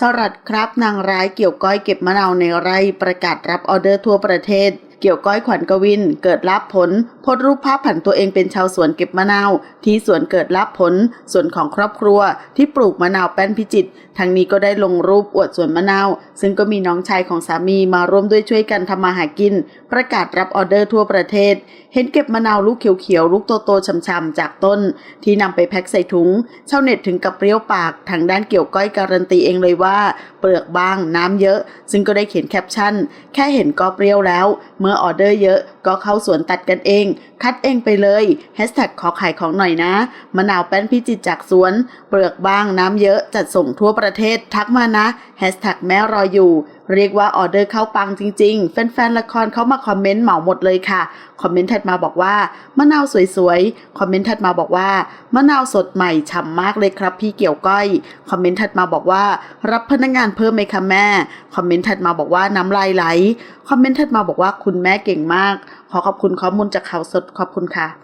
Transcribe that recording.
สลัดครับนางร้ายเกี่ยวก้อยเก็บมะนาวในไร่ประกาศรับออเดอร์ทั่วประเทศ เกี่ยวก้อยขวัญกวิน เกิดรับผลโพสรูปภาพผันตัวเองเป็นชาวสวนเก็บมะนาว ที่สวนเกิดรับผลส่วนของครอบครัวที่ปลูกมะนาวแป้นพิจิตรทั้งนี้ก็ได้ลงรูปอวดสวนมะนาว ซึ่งก็มีน้องชายของสามีมาร่วมด้วยช่วยกันทำมาหากิน ประกาศรับออเดอร์ทั่วประเทศ เห็นเก็บมะนาวลูกเขียวๆลูกโตๆช่ำๆจากต้น ที่นำไปแพ็คใส่ถุงชาวเน็ตถึงกับเปรี้ยวปากทางด้านเกี่ยวก้อยการันตีเองเลยว่า เปลือกบางน้ำเยอะ ซึ่งก็ได้เขียนแคปชั่น แค่เห็นก็เปรี้ยวแล้ว เมื่อออเดอร์เยอะก็เข้าสวนตัดกันเอง คัดเองไปเลยแฮชแท็กขอขายของหน่อยนะ มะนาวแป้นพิจิตรจากสวน เปลือกบางน้ำเยอะจัดส่งทั่วประเทศทักมานะแฮชแท็กแม่รออยู่ เรียกว่าออเดอร์เข้าปังจริง ๆ แฟนๆละครเขามาคอมเมนต์เหมาหมดเลยค่ะ คอมเมนต์ถัดมาบอกว่ามะนาวสวยๆ คอมเมนต์ถัดมาบอกว่ามะนาวสดใหม่ฉ่ำมากเลยครับพี่เกี่ยวก้อย คอมเมนต์ถัดมาบอกว่า รับพนักงานเพิ่มไหมคะแม่ คอมเมนต์ถัดมาบอกว่าน้ำลายไหล คอมเมนต์ถัดมาบอกว่าคุณแม่เก่งมาก ขอขอบคุณข้อมูลจากข่าวสดขอบคุณค่ะ